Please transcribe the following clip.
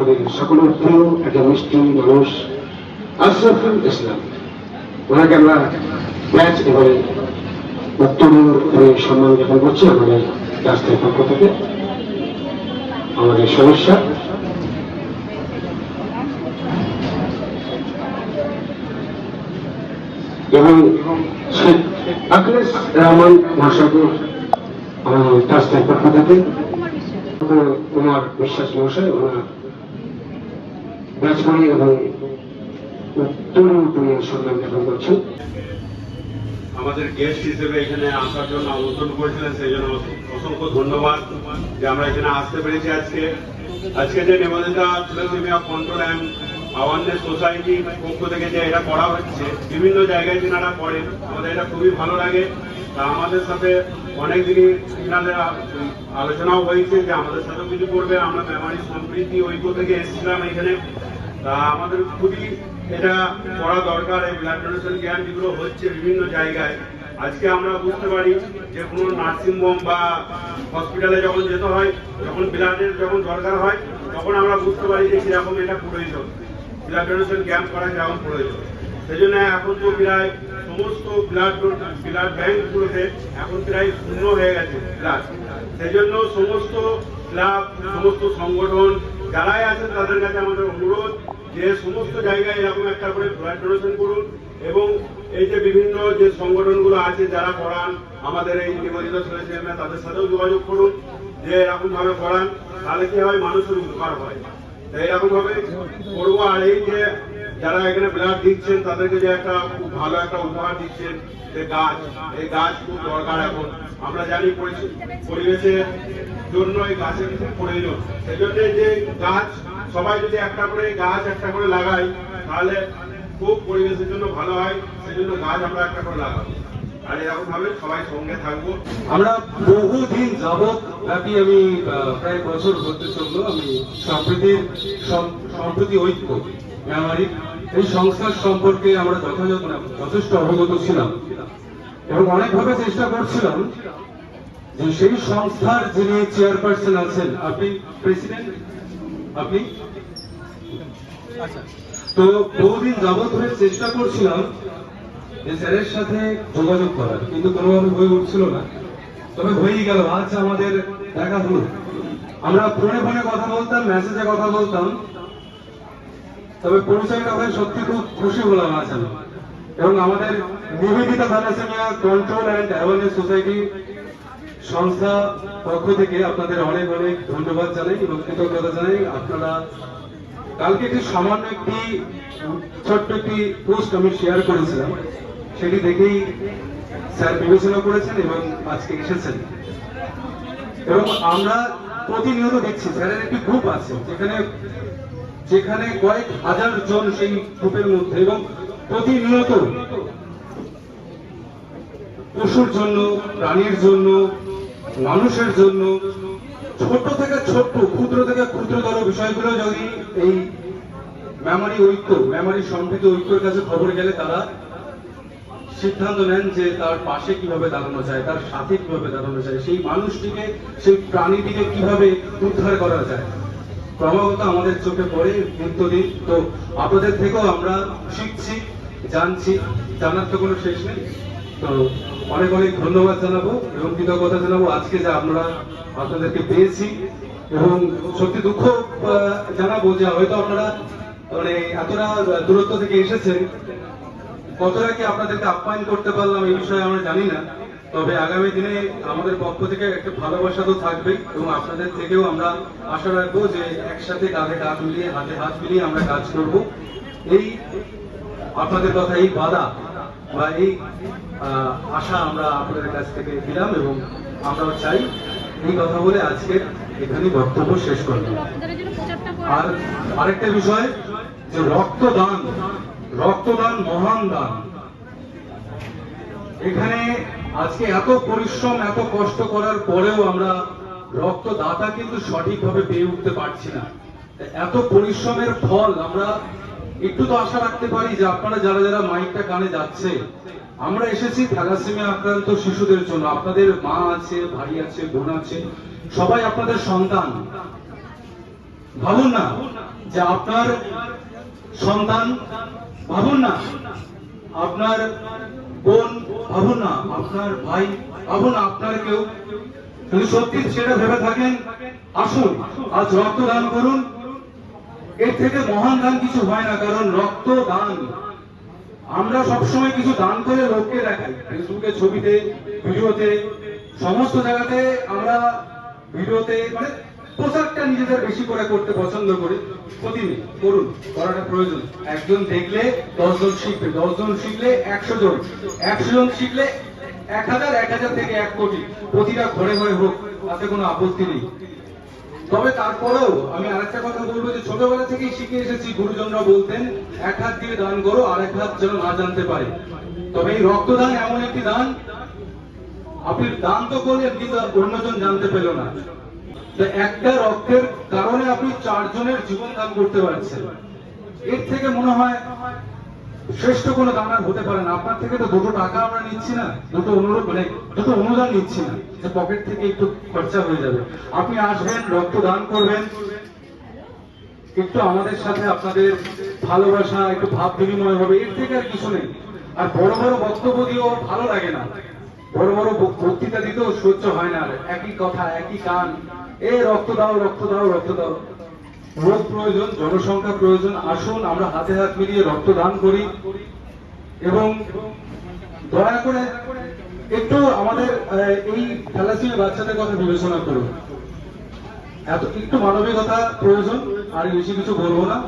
আমাদের সকলের প্রিয় একটা মিষ্টি মানুষ আশরাফুল ইসলাম। ওনাকে আমরা ব্যাচ এবারে উত্তরীয় সম্মান জ্ঞাপন করছি আমাদের রাস্তার পক্ষ থেকে। আমাদের সমস্যা। এবং শেখ রহমান আমাদের রাস্তার পক্ষ থেকে। কুমার বিশ্বাস মহাশয়, ওনার রাজবাড়ি এবং তরুণ তরুণ সম্মান জ্ঞাপন করছেন আমাদের গেস্ট হিসেবে এখানে আসার জন্য আমন্ত্রণ করেছিলেন, সেই জন্য অসংখ্য ধন্যবাদ যে আমরা এখানে আসতে পেরেছি আজকে। আজকে যে Nivedita thalassaemia control and awareness সোসাইটির পক্ষ থেকে যে এটা করা হচ্ছে, বিভিন্ন জায়গায় যেনারা করেন, আমাদের এটা খুবই ভালো লাগে। তা আমাদের সাথে অনেক দিনই এনাদের আলোচনাও হয়েছে যে আমাদের সাথেও কিছু করবে। আমরা মেমারি সম্প্রীতি ঐক্য থেকে এসেছিলাম এখানে। তা আমাদের খুবই এটা করা দরকার, এই ব্লাড ডোনেশন ক্যাম্প যেগুলো হচ্ছে বিভিন্ন জায়গায়। আজকে আমরা বুঝতে পারি যে কোনো নার্সিংহোম বা হসপিটালে যখন যেতে হয়, যখন ব্লাডের যখন দরকার হয়, তখন আমরা বুঝতে পারি যে কীরকম এটা প্রয়োজন। ব্লাড ডোনেশন ক্যাম্প করা যেমন প্রয়োজন। সেই জন্য এখন তো প্রায় সমস্ত ব্লাড ব্লাড ব্যাঙ্কগুলোতে এখন প্রায় শূন্য হয়ে গেছে ব্লাড সেই জন্য সমস্ত ক্লাব সমস্ত সংগঠন যারাই আছেন তাদের কাছে আমাদের অনুরোধ যে সমস্ত জায়গায় এরকম একটা করে ব্লাড ডোনেশন করুন এবং এই যে বিভিন্ন যে সংগঠনগুলো আছে যারা করান আমাদের এই নিবেদিত ছেলে তাদের সাথেও যোগাযোগ করুন, যে এরকমভাবে করান তাহলে কি হয়? মানুষের উপকার হয়। তাই এরকমভাবে করব আর এই যে যারা এখানে ব্লাড দিচ্ছেন, তাদেরকে যে একটা খুব ভালো একটা উপহার দিচ্ছেন যে গাছ। এই গাছ খুব দরকার এখন। আমরা জানি পরিবেশের জন্য এই গাছের খুব প্রয়োজন। সেই জন্য যে গাছ সবাই যদি একটা করে গাছ একটা করে লাগাই তাহলে খুব পরিবেশের জন্য ভালো হয়। সেই জন্য গাছ আমরা একটা করে লাগাবো। আর এরকম ভাবে সবাই সঙ্গে থাকব। আমরা বহুদিন যাবৎ ব্যাপী আমি প্রায় বছর হতে চলল আমি সম্প্রীতির সম- সম্প্রীতি ঐক্য মেমারি এই সংস্থার সম্পর্কে আমরা যথাযথ যথেষ্ট অবগত ছিলাম। এবং অনেকভাবে চেষ্টা করছিলাম যে সেই সংস্থার যিনি চেয়ারপারসন আছেন আপনি প্রেসিডেন্ট? আপনি? তো বহুদিন যাবৎ ধরে চেষ্টা করছিলাম যে স্যারের সাথে যোগাযোগ করার কিন্তু কোনোভাবে হয়ে উঠছিল না। তবে হয়েই গেল আজ আমাদের দেখা হলো। আমরা ফোনে ফোনে কথা বলতাম মেসেজে কথা বলতাম। তবে পরিচয়টা হয়ে সত্যি খুব খুশি হলাম আজ আমি। এবং আমাদের Nivedita thalassaemia control and awareness society সংস্থা পক্ষ থেকে আপনাদের অনেক অনেক ধন্যবাদ জানাই এবং কৃতজ্ঞতা জানাই। আপনারা কালকে একটি সামান্য একটি, ছোট্ট একটি পোস্ট আমি শেয়ার করেছিলাম। সেটি দেখেই স্যার বিবেচনা করেছেন এবং আজকে এসেছেন। এবং আমরা প্রতিনিয়ত দেখছি, স্যারের একটি গ্রুপ আছে, যেখানে যেখানে কয়েক হাজার জন সেই গ্রুপের মধ্যে এবং প্রতিনিয়ত পশুর জন্য, প্রাণীর জন্য, মানুষের জন্য, ছোট থেকে ছোট্ট, ক্ষুদ্র থেকে ক্ষুদ্রতর বিষয়গুলো যদি এই মেমারি ঐক্য, মেমারি সম্প্রীতি ঐক্যের কাছে খবর গেলে তারা সিদ্ধান্ত নেন যে তার পাশে কীভাবে দাঁড়ানো যায়, তার সাথে কীভাবে দাঁড়ানো যায়, সেই মানুষটিকে, সেই প্রাণীটিকে কীভাবে উদ্ধার করা যায়। ক্রমাগত আমাদের চোখে পড়ে নিত্যদিন। তো আপনাদের থেকেও আমরা শিখছি, জানছি, জানার তো কোনো শেষ নেই। তো অনেক অনেক ধন্যবাদ জানাব এবং কৃতজ্ঞতা জানাব আজকে যে আপনারা আপনাদেরকে পেয়েছি এবং সত্যি দুঃখ জানাব যে হয়তো আপনারা মানে এতটা দূরত্ব থেকে এসেছেন। কতটা কি আপনাদেরকে আপ্যায়ন করতে পারলাম এই বিষয়ে আমরা জানি না। তবে আগামী দিনে আমাদের পক্ষ থেকে একটা ভালোবাসা তো থাকবেই এবং আপনাদের থেকেও আমরা আশা রাখব যে একসাথে কাঁধে কাঁধ মিলিয়ে, হাতে হাত মিলিয়ে আমরা কাজ করব। এই আপনাদের কথা, এই বাধা বা এই আশা আমরা আপনাদের কাছ থেকে দিলাম এবং আমরাও চাই এই কথা বলে আজকে এখানে বক্তব্য শেষ করলাম আর আরেকটা বিষয়, যে রক্তদান রক্তদান মহান দান। এখানে আজকে এত পরিশ্রম, এত কষ্ট করার পরেও আমরা রক্তদাতা কিন্তু সঠিকভাবে পেয়ে উঠতে পারছি না। এত পরিশ্রমের ফল আমরা একটু তো আশা রাখতে পারি যে আপনারা যারা যারা মাইকটা কানে যাচ্ছে, আমরা এসেছি থ্যালাসেমিয়া আক্রান্ত শিশুদের জন্য। আপনাদের মা আছে, ভাই আছে, বোন আছে, সবাই আপনাদের সন্তান। ভাবুন না যে আপনার সন্তান, ভাবুন না আপনার বোন ভাবুন না আপনার ভাই ভাবুন আপনার কেউ? যদি সত্যি সেটা ভেবে থাকেন, আসুন, আজ রক্তদান করুন। এর থেকে মহান দান কিছু হয় না, কারণ রক্ত দান আমরা সবসময় কিছু দান করে লোককে দেখাই। ফেসবুকে ছবিতে, ভিডিওতে, সমস্ত জায়গাতে আমরা ভিডিওতে মানে পোশাকটা নিজেদের বেশি করে করতে পছন্দ করি। ক্ষতি নেই করুন, করাটা প্রয়োজন। একজন দেখলে দশজন শিখবে, দশজন শিখলে একশো জন। একশো জন শিখলে এক হাজার এক হাজার থেকে এক কোটি। প্রতিটা ঘরে ঘরে হোক, তাতে কোনো আপত্তি নেই। তবে তারপরেও আমি আরেকটা কথা বলব যে ছোটবেলা থেকেই শিখে এসেছি গুরুজনরা বলতেন, এক হাত দিয়ে দান করো আর এক হাত যেন না জানতে পারে। তবে এই রক্তদান এমন একটি দান, আপনি দান তো করলেন, কিন্তু অন্যজন জানতে পেল না। একটা রক্তের কারণে আপনি চারজনের জীবন দান করতে পারছেন। এর থেকে মনে হয় শ্রেষ্ঠ কোনো দান আর হতে পারে না। আপনার থেকে তো দুটো টাকা আমরা নিচ্ছি না, দুটো অনুরোধ মানে দুটো অনুদান নিচ্ছি না, যে পকেট থেকে একটু খরচা হয়ে যাবে। আপনি আসবেন, রক্ত দান করবেন। একটু আমাদের সাথে আপনাদের ভালোবাসা, একটু ভাব বিনিময় হবে, এর থেকে আর কিছু নেই। আর বড় বড় বক্তব্য দিয়েও ভালো লাগে না। বড় বড় বক্তৃতা দিতেও সহ্য হয় না। একই কথা, একই গান রক্ত দাও রক্ত দাও রক্ত দাও। রোগ প্রয়োজন, জনসংখ্যা প্রয়োজন, আসুন আমরা হাতে হাত মিলিয়ে করি। এবং দয়া করে একটু আমাদের এই থ্যালাসিমিয়া বাচ্চাদের কথা বিবেচনা করুন। এত, একটু মানবিকতা প্রয়োজন, আর বেশি কিছু বলব না।